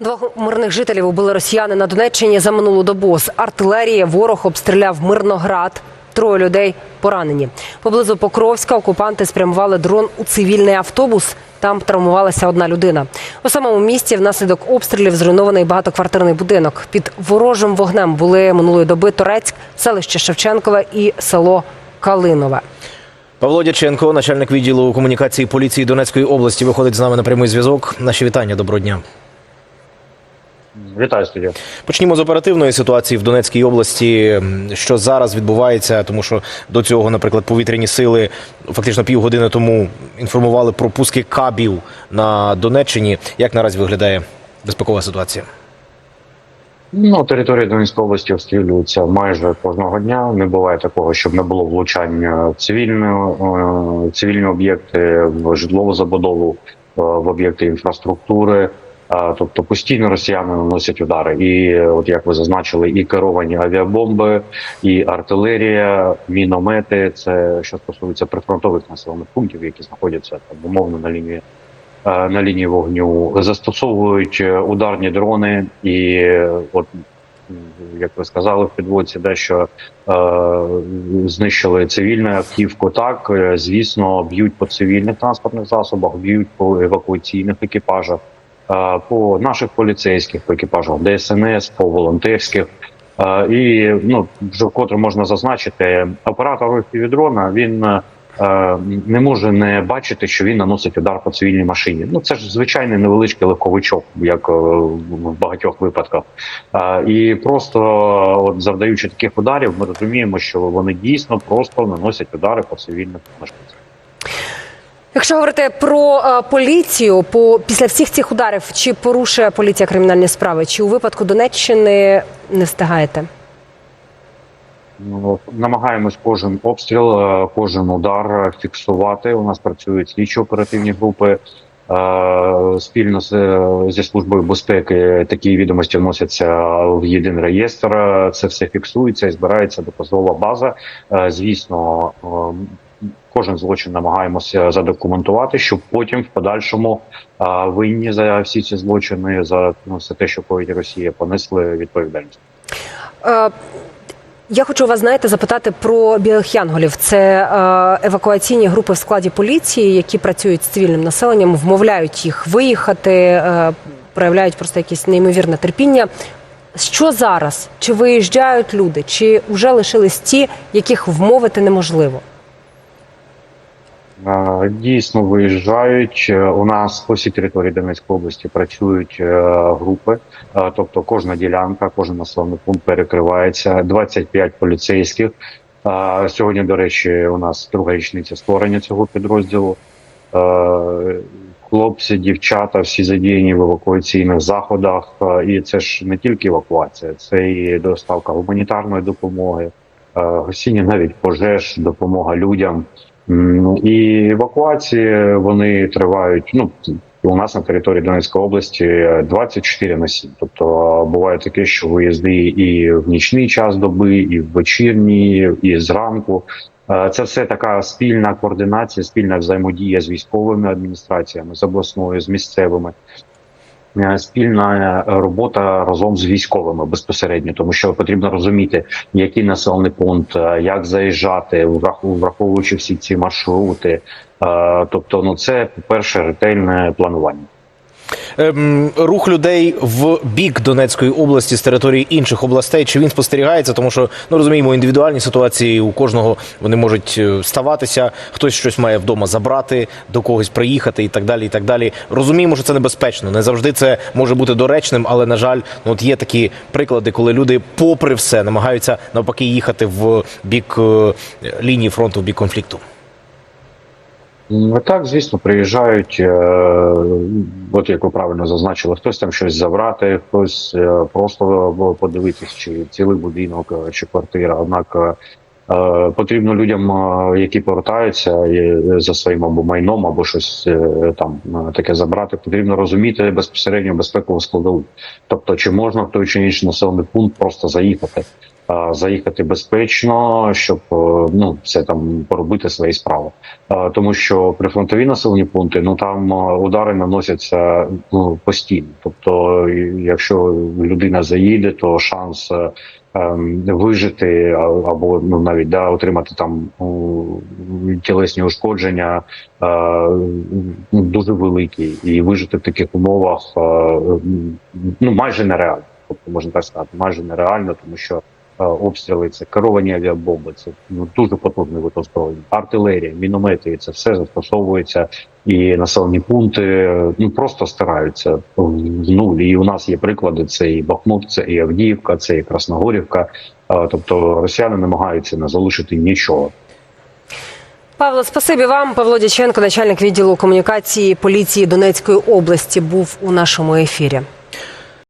Двох мирних жителів убили росіяни на Донеччині за минулу добу. З артилерії ворог обстріляв Мирноград. Троє людей поранені. Поблизу Покровська окупанти спрямували дрон у цивільний автобус. Там травмувалася одна людина. У самому місті внаслідок обстрілів зруйнований багатоквартирний будинок. Під ворожим вогнем були минулої доби Торецьк, селище Шевченкове і село Калинове. Павло Дяченко, начальник відділу комунікації поліції Донецької області, виходить з нами на прямий зв'язок. Наші вітання, доброго дня. Вітаю студія. Почнімо з оперативної ситуації в Донецькій області. Що зараз відбувається, тому що до цього, наприклад, повітряні сили фактично півгодини тому інформували про пуски кабів на Донеччині. Як наразі виглядає безпекова ситуація? Ну, територія Донецької області обстрілюється майже кожного дня. Не буває такого, щоб не було влучання в е, цивільні об'єкти, в житлову забудову, е, в об'єкти інфраструктури. Тобто постійно росіяни наносять удари, і от як ви зазначили, і керовані авіабомби, і артилерія, міномети. Це що стосується прифронтових населених пунктів, які знаходяться там умовно на лінії е, на лінії вогню, застосовують е, ударні дрони, і от як ви сказали в підводці, дещо е, знищили цивільну автівку. Так, е, звісно, б'ють по цивільних транспортних засобах, б'ють по евакуаційних екіпажах, по наших поліцейських по екіпажах, ДСНС, по волонтерських. Е, І ну вже вкотре можна зазначити, оператор дрона він е, не може не бачити, що він наносить удар по цивільній машині. Ну це ж звичайний невеличкий легковичок, як е, в багатьох випадках. Е, І просто от завдаючи таких ударів, ми розуміємо, що вони дійсно просто наносять удари по цивільних мешканцях. Якщо говорити про е, поліцію, по після всіх цих ударів, чи порушує поліція кримінальні справи, чи у випадку Донеччини не встигаєте? Ну, Намагаємось кожен обстріл, е, кожен удар фіксувати. У нас працюють слідчі оперативні групи. Е, Спільно з зі службою безпеки такі відомості вносяться в єдиний реєстр. Це все фіксується і збирається доказова база. Е, Звісно, е, кожен злочин намагаємося задокументувати, щоб потім в подальшому е, винні за всі ці злочини за ну, все те, що коїть Росія, понесли відповідальність. Е, Я хочу вас знаєте запитати про білих янголів. Це е, евакуаційні групи в складі поліції, які працюють з цивільним населенням, вмовляють їх виїхати, е, проявляють просто якесь неймовірне терпіння. Що зараз? Чи виїжджають люди, чи вже лишились ті, яких вмовити неможливо? Дійсно виїжджають. Е, У нас по всій території Донецької області працюють е, групи, Е, тобто кожна ділянка, кожен населений пункт перекривається. 25 поліцейських. Сьогодні, до речі, у нас друга річниця створення цього підрозділу. Хлопці, дівчата, всі задіяні в евакуаційних заходах. І це ж не тільки евакуація, це і доставка гуманітарної допомоги, гасіння навіть пожеж, допомога людям. І евакуації вони тривають. Ну у нас на території Донецької області е, 24 на 7. Тобто е, буває таке, що виїзди і в нічний час доби, і в вечірній, і зранку. Е, Це все така спільна координація, спільна взаємодія з військовими адміністраціями, з обласною, з місцевими. Е, Спільна е, робота разом з військовими безпосередньо, тому що потрібно розуміти, який населений пункт, е, як заїжджати, враховуючи всі ці маршрути. Тобто, ну це перше ретельне планування. Ем, рух людей в бік Донецької області з території інших областей. Чи він спостерігається? Тому що ну розуміємо, індивідуальні ситуації у кожного вони можуть е, ставатися. Хтось щось має вдома забрати, до когось приїхати і так далі. І так далі. Розуміємо, що це небезпечно. Не завжди це може бути доречним, але на жаль, ну от є такі приклади, коли люди, попри все, намагаються навпаки їхати в бік е, лінії фронту, в бік конфлікту. М, Так, звісно, приїжджають, е, от як ви правильно зазначили, хтось там щось забрати, хтось е, просто подивитись, чи цілий будинок, е, чи квартира. Однак е, е, потрібно людям, е, які повертаються е, за своїм або майном, або щось е, там е, таке забрати, потрібно розуміти безпосередньо безпекову складову. Тобто, чи можна в той чи інший населений пункт просто заїхати. Заїхати безпечно, щоб е, ну все там поробити свої справи. Тому що прифронтові населені пункти, ну там е, удари наносяться ну постійно. Тобто, якщо людина заїде, то шанс. е, ем, Вижити або ну навіть да отримати там тілесні ушкодження ну, дуже великі, і вижити в таких умовах ну майже нереально. Тобто можна так сказати, майже нереально, тому що обстріли це керовані авіабомби, це ну дуже потужний вид озброєння. артилерія, міномети, це все застосовується, і населені пункти е, ну просто стираються в нуль. І у нас є приклади: це і Бахмут, це і Авдіївка, це і Красногорівка. Е, Тобто росіяни намагаються не залишити нічого. Павло, спасибі вам. Павло Дяченко, начальник відділу комунікації поліції Донецької області, був у нашому ефірі.